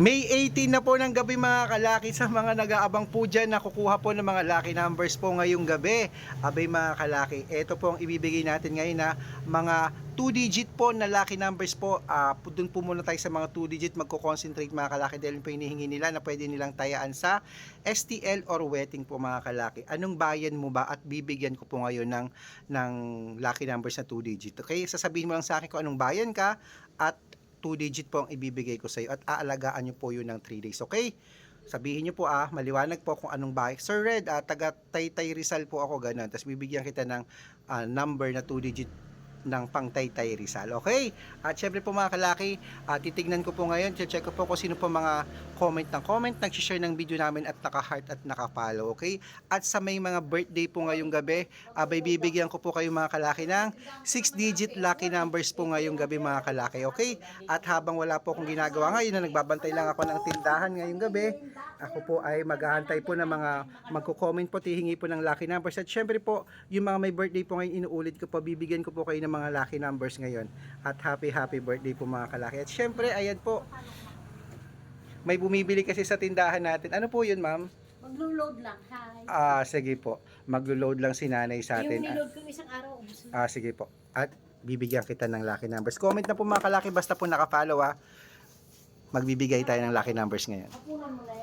May 18 na po ng gabi mga kalaki sa mga nag-aabang po dyan na kukuha po ng mga lucky numbers po ngayong gabi. Abay mga kalaki, ito po ang ibibigay natin ngayon na mga 2 digit po na lucky numbers po. Ah, po- dun po muna tayo sa mga 2 digit magko-concentrate mga kalaki dahil po hinihingi nila na pwede nilang tayaan sa STL or wedding po mga kalaki. Anong bayan mo ba at bibigyan ko po ngayon ng, ng lucky numbers na 2 digit. Okay, sasabihin mo lang sa akin kung anong bayan ka at 2 digit po ang ibibigay ko sa iyo at aalagaan niyo po yun ng 3 days. Okay? Sabihin niyo po ah, maliwanag po kung anong bahay. Sir Red, ah, taga Taytay Rizal po ako ganun. Tapos bibigyan kita ng ah, number na 2 digit ng pang Taytay Rizal. Okay? At syempre po mga kalaki, ah, titignan ko po ngayon, check ko po kung sino po mga comment ng comment, nag-share ng video namin at naka-heart at naka-follow. Okay? At sa may mga birthday po ngayong gabi, abay bibigyan ko po kayo mga kalaki ng 6-digit lucky numbers po ngayong gabi mga kalaki. Okay? At habang wala po akong ginagawa ngayon na nagbabantay lang ako ng tindahan ngayong gabi, ako po ay maghahantay po ng mga magko-comment po, tihingi po ng lucky numbers. At syempre po, yung mga may birthday po ngayon, inuulit ko po, bibigyan ko po kayo ng mga lucky numbers ngayon. At happy, happy birthday po mga kalaki. At syempre, ayan po, may bumibili kasi sa tindahan natin. Ano po yun, ma'am? Maglo-load lang, hi. Ah, sige po. Maglo-load lang si nanay sa Yung atin. niload ko isang araw, ubus na. Ah, sige po. At bibigyan kita ng lucky numbers. Comment na po mga kalaki, basta po nakafollow ah. Magbibigay tayo ng lucky numbers ngayon. Hapunan mo na.